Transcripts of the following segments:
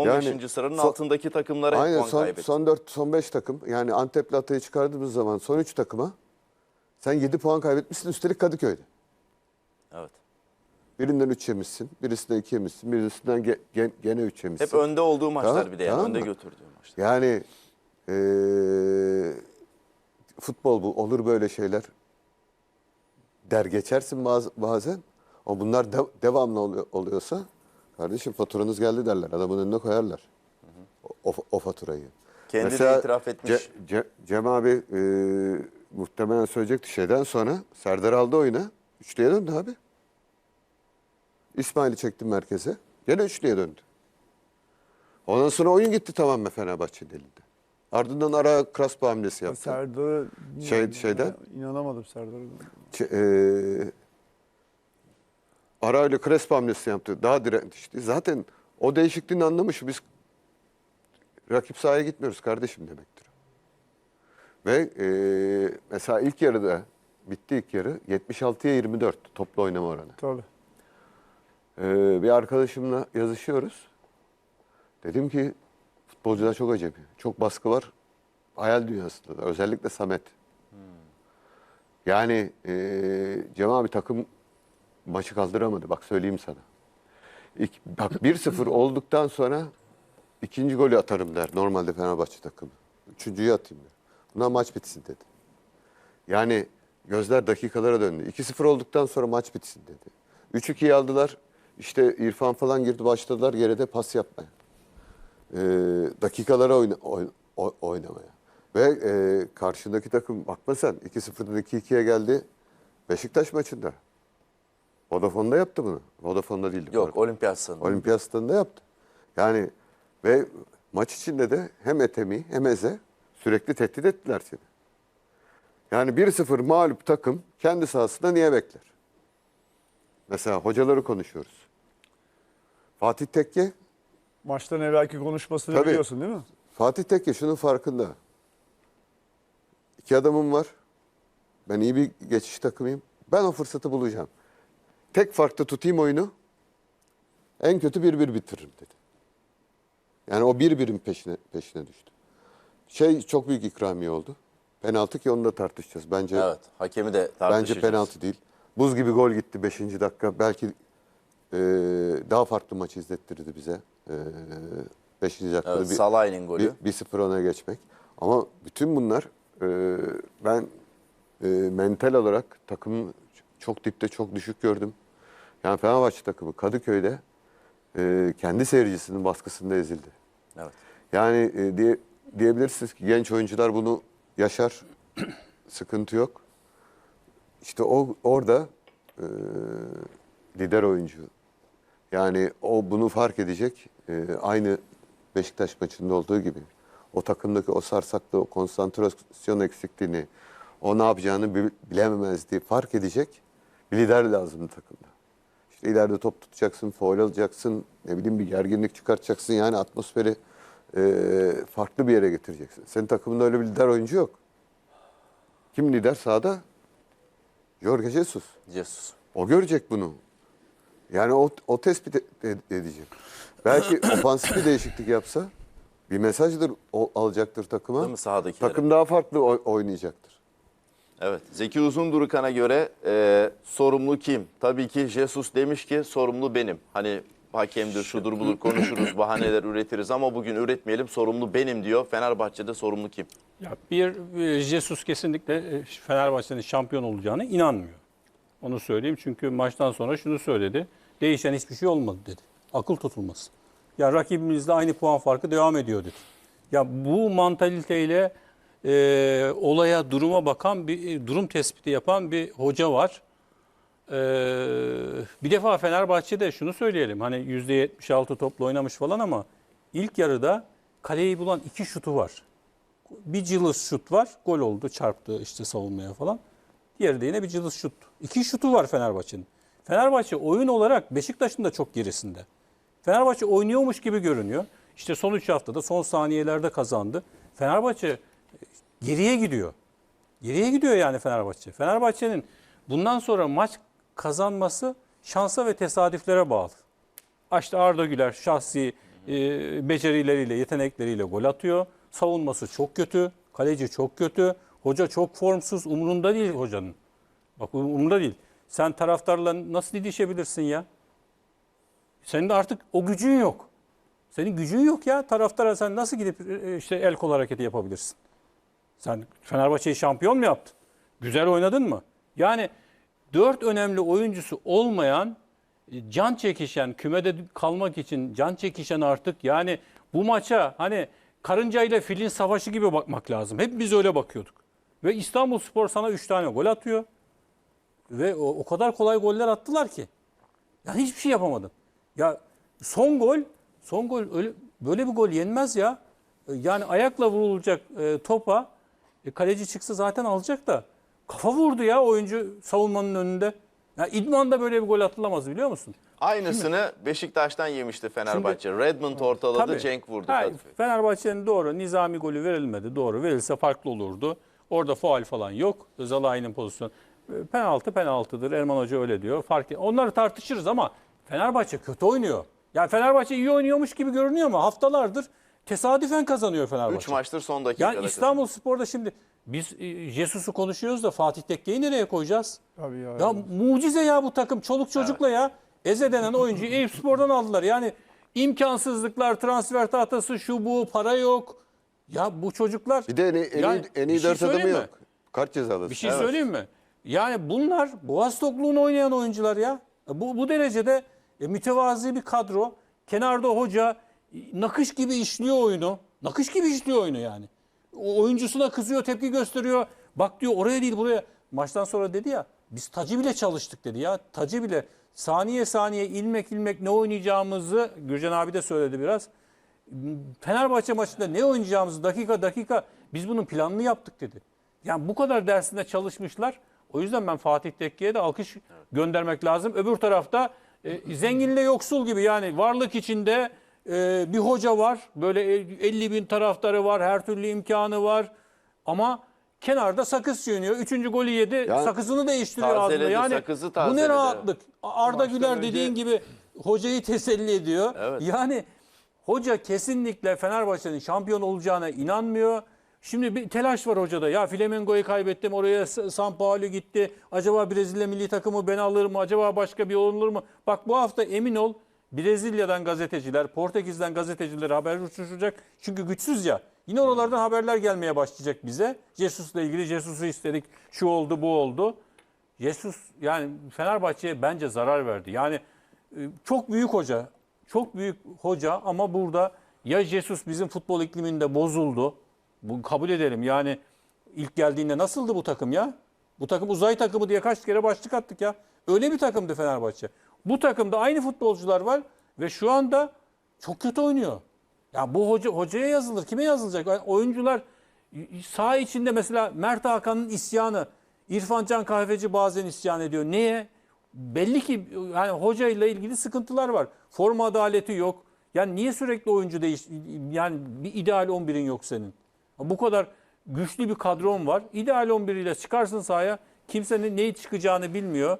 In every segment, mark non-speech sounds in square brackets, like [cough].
15. Yani sıranın son- altındaki takımlara Aynen puan son, kaybetti. son 4 son 5 takım yani Antep'le Hatay'ı çıkardığımız zaman son 3 takıma sen 7 puan kaybetmişsin üstelik Kadıköy'de. Evet. Birinden 3 yemişsin, birisinden 2 yemişsin, birisinden ge- gen- gene 3 yemişsin. Hep önde olduğu maçlar Tamam, bir de yani tamam önde götürdüğü maçlar. Yani eee, futbol bu olur böyle şeyler der geçersin baz- bazen. Ama bunlar de- devamlı oluyor- oluyorsa kardeşim faturanız geldi derler. Adamın önüne koyarlar. O, o faturayı. Kendi de itiraf etmiş. Ce- Ce- Cem abi eee, muhtemelen söyleyecekti şeyden sonra Serdar aldı oyuna. Üçlüye döndü abi. İsmail'i çektim merkeze. Gene üçlüye döndü. Ondan sonra oyun gitti tamamen Fenerbahçe'nin elinde. Ardından ara Kraspo hamlesi yaptı. Serdar'a Şey- şeyden? inanamadım Serdar'a. Ç- eee ara ile Crespo hamlesi yaptı. Daha dirençli. Zaten o değişikliğin anlamı şu. Biz rakip sahaya gitmiyoruz kardeşim demektir. Ve eee, mesela ilk yarıda bitti ilk yarı 76'ya 24 toplu oynama oranı. Tabii. Ee, bir arkadaşımla yazışıyoruz. Dedim ki futbolcular çok acemi. Çok baskı var. Hayal dünyasında da. Özellikle Samet. Yani e, Cem abi takım maçı kaldıramadı. Bak söyleyeyim sana. İlk, bak 1-0 olduktan sonra ikinci golü atarım der. Normalde Fenerbahçe takımı. Üçüncüyü atayım der. Buna maç bitsin dedi. Yani gözler dakikalara döndü. 2-0 olduktan sonra maç bitsin dedi. 3-2'yi aldılar. İşte İrfan falan girdi başladılar geride pas yapmaya. Ee, dakikalara oyna, oyn- oy- oynamaya. Ve e, karşındaki takım bakma sen 2-0'dan 2-2'ye geldi Beşiktaş maçında. Vodafone'da yaptı bunu. Vodafone'da değildi. Yok pardon. olimpiyat sanırım. Olimpiyat stadında yaptı. Yani ve maç içinde de hem Etemi hem Eze sürekli tehdit ettiler seni. Yani 1-0 mağlup takım kendi sahasında niye bekler? Mesela hocaları konuşuyoruz. Fatih Tekke, Maçtan evvelki konuşmasını Tabii. biliyorsun değil mi? Fatih Tekke şunun farkında. İki adamım var. Ben iyi bir geçiş takımıyım. Ben o fırsatı bulacağım. Tek farklı tutayım oyunu. En kötü 1-1 bitiririm dedi. Yani o 1-1'in peşine, peşine düştü. Şey çok büyük ikramiye oldu. Penaltı ki onu da tartışacağız. Bence Evet. Hakemi de tartışacağız. bence penaltı değil. Buz gibi gol gitti 5. dakika. Belki e, daha farklı maç izlettirdi bize. 5. dakikada Evet, bir, Salah'ın golü. bir, bir sıfır öne geçmek. Ama bütün bunlar e, ben e, mental olarak takımı çok dipte çok düşük gördüm. Yani Fenerbahçe takımı Kadıköy'de e, kendi seyircisinin baskısında ezildi. Evet. Yani e, diye, diyebilirsiniz ki genç oyuncular bunu yaşar. [clears throat] Sıkıntı yok. İşte o orada e, lider oyuncu. Yani o bunu fark edecek. E, aynı Beşiktaş maçında olduğu gibi. O takımdaki o sarsaklığı, o konsantrasyon eksikliğini, o ne yapacağını bi- bilememezliği fark edecek bir lider lazım takımda. İşte ileride top tutacaksın, faul alacaksın, ne bileyim bir gerginlik çıkartacaksın. Yani atmosferi e, farklı bir yere getireceksin. Senin takımında öyle bir lider oyuncu yok. Kim lider sahada? Jorge Jesus. Jesus. O görecek bunu. Yani o, o tespit e- e- edecek. Belki [clears throat] ofansif bir değişiklik yapsa bir mesajdır o, alacaktır takıma. Değil mi sahadakilere? Takım daha farklı oy- oynayacaktır. Evet. Zeki Uzundurukan'a göre e, sorumlu kim? Tabii ki Jesus demiş ki sorumlu benim. Hani hakemdir, şudur budur konuşuruz, bahaneler üretiriz ama bugün üretmeyelim sorumlu benim diyor. Fenerbahçe'de sorumlu kim? Ya bir e, Jesus kesinlikle e, Fenerbahçe'nin şampiyon olacağına inanmıyor. Onu söyleyeyim çünkü maçtan sonra şunu söyledi. Değişen hiçbir şey olmadı dedi. Akıl tutulması. Ya rakibimizle aynı puan farkı devam ediyor dedi. Ya bu mantaliteyle e, olaya, duruma bakan bir e, durum tespiti yapan bir hoca var. Ee, bir defa Fenerbahçe'de şunu söyleyelim. Hani %76 toplu oynamış falan ama ilk yarıda kaleyi bulan iki şutu var. Bir cılız şut var. Gol oldu. Çarptı işte savunmaya falan. Diğeri de yine bir cılız şut. İki şutu var Fenerbahçe'nin. Fenerbahçe oyun olarak Beşiktaş'ın da çok gerisinde. Fenerbahçe oynuyormuş gibi görünüyor. İşte son 3 haftada son saniyelerde kazandı. Fenerbahçe e, geriye gidiyor. Geriye gidiyor yani Fenerbahçe. Fenerbahçe'nin bundan sonra maç kazanması şansa ve tesadüflere bağlı. İşte Arda Güler şahsi e, becerileriyle, yetenekleriyle gol atıyor. Savunması çok kötü. Kaleci çok kötü. Hoca çok formsuz. Umurunda değil hocanın. Bak umurunda değil. Sen taraftarla nasıl didişebilirsin ya? Senin de artık o gücün yok. Senin gücün yok ya. Taraftara sen nasıl gidip e, işte el kol hareketi yapabilirsin? Sen Fenerbahçe'yi şampiyon mu yaptın? Güzel oynadın mı? Yani dört önemli oyuncusu olmayan, e, can çekişen, kümede kalmak için can çekişen artık yani bu maça hani karınca ile filin savaşı gibi bakmak lazım. Hep biz öyle bakıyorduk. Ve İstanbul Spor sana 3 tane gol atıyor. Ve o, o kadar kolay goller attılar ki. Yani hiçbir şey yapamadın. Ya son gol, son gol öyle böyle bir gol yenmez ya. E, Yani ayakla vurulacak e, topa e, kaleci çıksa zaten alacak da kafa vurdu ya oyuncu savunmanın önünde. Ya idmanda böyle bir gol atılamaz biliyor musun? Aynısını Beşiktaş'tan yemişti Fenerbahçe. Redmond ortaladı, Tabii. Cenk vurdu. Ha, Kadıköy. Fenerbahçe'nin doğru nizami golü verilmedi. Doğru verilse farklı olurdu. Orada faul falan yok. Zalai'nin pozisyonu. E, Penaltı penaltıdır. Erman Hoca öyle diyor. Fark Onları tartışırız ama Fenerbahçe kötü oynuyor. Yani Fenerbahçe iyi oynuyormuş gibi görünüyor ama haftalardır tesadüfen kazanıyor Fenerbahçe. 3 maçtır son dakikada. Yani İstanbul Spor'da şimdi biz e, Jesus'u konuşuyoruz da Fatih Tekke'yi nereye koyacağız? Tabii ya. Ya mucize ya bu takım. Çoluk çocukla ya. Eze denen oyuncuyu [laughs] Eyüp Spor'dan aldılar. Yani imkansızlıklar, transfer tahtası, şu bu, para yok. Ya bu çocuklar... Bir de en, iyi- en, Yani iyi, en bir iyi şey dört adamı söyleyeyim mi? yok. Kart cezalısı. Bir şey söyleyeyim mi? Yani bunlar Boğaz Tokluğu'nu oynayan oyuncular ya. Bu, bu derecede e, mütevazi bir kadro. Kenarda hoca nakış gibi işliyor oyunu. Nakış gibi işliyor oyunu yani. O oyuncusuna kızıyor, tepki gösteriyor. Bak diyor oraya değil buraya. Maçtan sonra dedi ya biz tacı bile çalıştık dedi ya. Tacı bile saniye saniye ilmek ilmek ne oynayacağımızı Gürcan abi de söyledi biraz. Fenerbahçe maçında ne oynayacağımızı dakika dakika biz bunun planını yaptık dedi. Yani bu kadar dersinde çalışmışlar. O yüzden ben Fatih Tekke'ye de alkış göndermek lazım. Öbür tarafta e, zenginle yoksul gibi yani varlık içinde e, bir hoca var. Böyle 50 bin taraftarı var. Her türlü imkanı var. Ama kenarda sakız çiğniyor. Üçüncü golü yedi. Ya- sakızını değiştiriyor. Tazeledi, Yani sakızı bu ne rahatlık. Arda Maçtan Güler önce- dediğin gibi hocayı teselli ediyor. Evet. Yani hoca kesinlikle Fenerbahçe'nin şampiyon olacağına inanmıyor. Şimdi bir telaş var hocada. Ya Flamengo'yu kaybettim. Oraya S- São Paulo gitti. Acaba Brezilya milli takımı ben alır mı? Acaba başka bir olur mu? Bak bu hafta emin ol Brezilya'dan gazeteciler, Portekiz'den gazeteciler haber uçuşacak. Çünkü güçsüz ya. Yine oralardan haberler gelmeye başlayacak bize. Jesus'la ilgili Jesus'u istedik. Şu oldu, bu oldu. Jesus yani Fenerbahçe'ye bence zarar verdi. Yani e, çok büyük hoca. Çok büyük hoca ama burada ya Jesus bizim futbol ikliminde bozuldu. Bu kabul edelim. Yani ilk geldiğinde nasıldı bu takım ya? Bu takım uzay takımı diye kaç kere başlık attık ya. Öyle bir takımdı Fenerbahçe. Bu takımda aynı futbolcular var ve şu anda çok kötü oynuyor. Ya bu hoca hocaya yazılır. Kime yazılacak? Yani oyuncular sağ içinde mesela Mert Hakan'ın isyanı. İrfan Can Kahveci bazen isyan ediyor. Niye? Belli ki yani hocayla ilgili sıkıntılar var. Forma adaleti yok. Yani niye sürekli oyuncu değiş yani bir ideal 11'in yok senin. Bu kadar güçlü bir kadron var. İdeal 11 ile çıkarsın sahaya. Kimsenin neyi çıkacağını bilmiyor.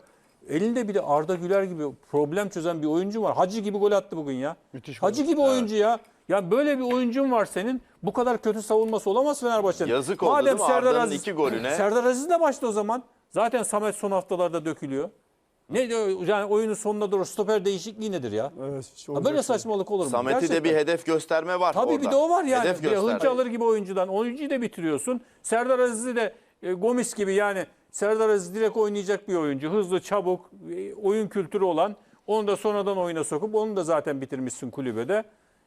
Elinde bir de Arda Güler gibi problem çözen bir oyuncu var. Hacı gibi gol attı bugün ya. Müthiş Hacı gibi oyuncu ya. Ya böyle bir oyuncun var senin. Bu kadar kötü savunması olamaz Fenerbahçe'nin. Yazık oldu değil mi Arda'nın iki golüne? Serdar Aziz de başta o zaman. Zaten Samet son haftalarda dökülüyor. Ne diyor yani oyunun sonuna doğru stoper değişikliği nedir ya? Evet, hiç böyle şey. saçmalık olur mu? Samet'i de bir hedef gösterme var Tabii orada. bir de o var yani. Hedef Bir hınç alır gibi oyuncudan. Oyuncuyu da bitiriyorsun. Serdar Aziz'i de e, Gomis gibi yani Serdar Aziz direkt oynayacak bir oyuncu. Hızlı, çabuk, e, oyun kültürü olan. Onu da sonradan oyuna sokup onu da zaten bitirmişsin kulübede.